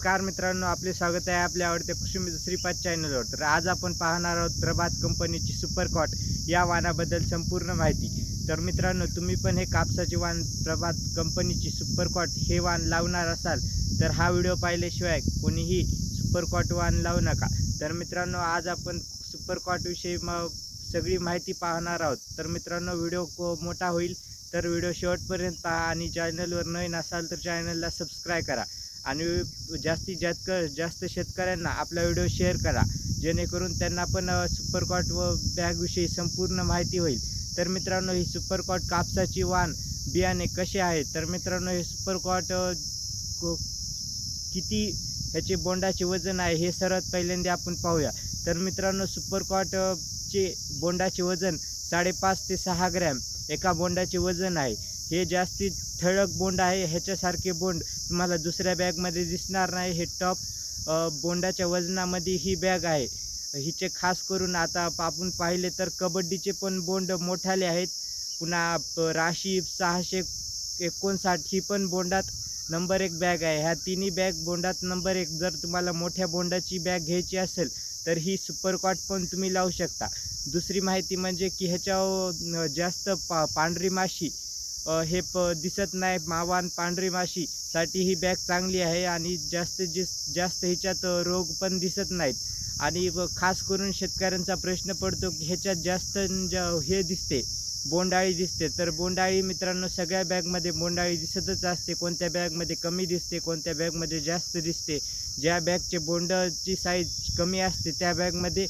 नमस्कार मित्रांनो आपले स्वागत आहे आपल्या आवडत्या कृषी श्रीपाद चॅनलवर तर आज आपण पाहणार आहोत प्रभात कंपनीची सुपर कॉट या वाणाबद्दल संपूर्ण माहिती. तर मित्रांनो तुम्ही पण हे कापसाचे वाण प्रभात कंपनीची सुपर कॉट हे वाण लावणार असाल तर हा व्हिडिओ पाहिल्याशिवाय कोणीही सुपर कॉट लावू नका. तर मित्रांनो आज आपण सुपर कॉटविषयी मग सगळी माहिती पाहणार आहोत. तर मित्रांनो व्हिडिओ को मोठा होईल तर व्हिडिओ शेवटपर्यंत पहा आणि चॅनलवर नवीन असाल तर चॅनलला सबस्क्राईब करा. आणि जास्तीत जास्त जास्त शेतकऱ्यांना आपला व्हिडिओ शेअर करा. जेणेकरून त्यांना पण सुपरकॉट व बॅगविषयी संपूर्ण माहिती होईल. तर मित्रांनो ही सुपरकॉट कापसाची वाण बियाणे कसे आहेत तर मित्रांनो हे सुपरकॉट को- किती ह्याचे बोंडाचे वजन आहे हे सर्वात पहिल्यांदा आपण पाहूया. तर मित्रांनो सुपरकॉटचे बोंडाचे वजन साडेपाच ते सहा ग्रॅम एका बोंडाचे वजन आहे. हे जास्तीत ठळक बोंड आहे ह्याच्यासारखे बोंड तुम्हाला दुसऱ्या बॅगमध्ये दिसणार नाही. हे टॉप बोंडाच्या वजनामध्ये ही बॅग आहे. हिचे खास करून आता आपण पाहिले तर कबड्डीचे पण बोंड मोठाले आहेत. पुन्हा प- राशी सहाशे एकोणसाठ ही पण बोंडात नंबर एक बॅग आहे. ह्या तिन्ही बॅग बोंडात नंबर एक जर तुम्हाला मोठ्या बोंडाची बॅग घ्यायची असेल तर ही सुपरकॉट पण तुम्ही लावू शकता. दुसरी माहिती म्हणजे की ह्याच्यावर जास्त पा पांढरी माशी हे प दिसत नाही. मावान पांढरी माशीसाठी ही बॅग चांगली आहे आणि जास्त जास्त ह्याच्यात रोग पण दिसत नाहीत. आणि खास करून शेतकऱ्यांचा प्रश्न पडतो की ह्याच्यात जास्त ज- हे दिसते बोंडाळी दिसते. तर बोंडाळी मित्रांनो सगळ्या बॅगमध्ये बोंडाळी दिसतच असते. कोणत्या बॅगमध्ये कमी दिसते कोणत्या बॅगमध्ये जास्त दिसते. ज्या बॅगचे बोंडाची साईज कमी असते त्या बॅगमध्ये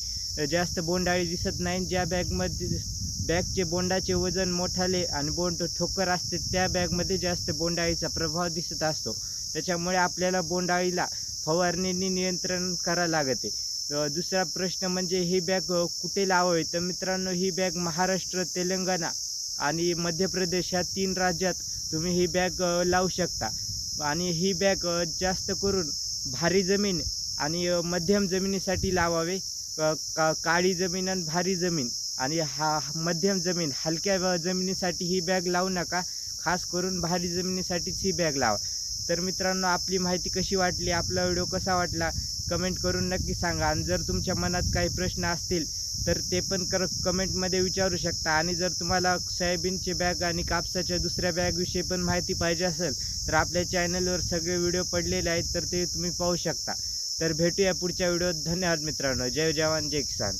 जास्त बोंडाळी दिसत नाही. ज्या बॅगमध्ये बॅगचे बोंडाचे वजन मोठाले आणि बोंड ठोकर असते त्या बॅगमध्ये जास्त बोंडाळीचा प्रभाव दिसत असतो. त्याच्यामुळे आपल्याला बोंडाळीला फवारणीने नियंत्रण करावं लागते. दुसरा प्रश्न म्हणजे ही बॅग कुठे लावावी? तर मित्रांनो ही बॅग महाराष्ट्र तेलंगणा आणि मध्य प्रदेश ह्या तीन राज्यात तुम्ही ही बॅग लावू शकता. आणि ही बॅग जास्त करून भारी जमीन आणि मध्यम जमिनीसाठी लावावे. का काळी जमीन आणि भारी जमीन. आणि हा मध्यम जमीन हलक्या व जमिनीसाठी ही बॅग लावू नका. खास करून भारी जमिनीसाठीच ही बॅग लावा. तर मित्रांनो आपली माहिती कशी वाटली? आपला व्हिडिओ कसा वाटला? कमेंट करून नक्की सांगा. आणि जर तुमच्या मनात काही प्रश्न असतील तर ते पण कर कमेंटमध्ये विचारू शकता. आणि जर तुम्हाला सोयाबीनचे बॅग आणि कापसाच्या दुसऱ्या बॅगविषयी पण माहिती पाहिजे असेल तर आपल्या चॅनलवर सगळे व्हिडिओ पडलेले आहेत तर ते तुम्ही पाहू शकता. तर भेटूया पुढच्या व्हिडिओत. धन्यवाद मित्रांनो. जय जवान जय किसान.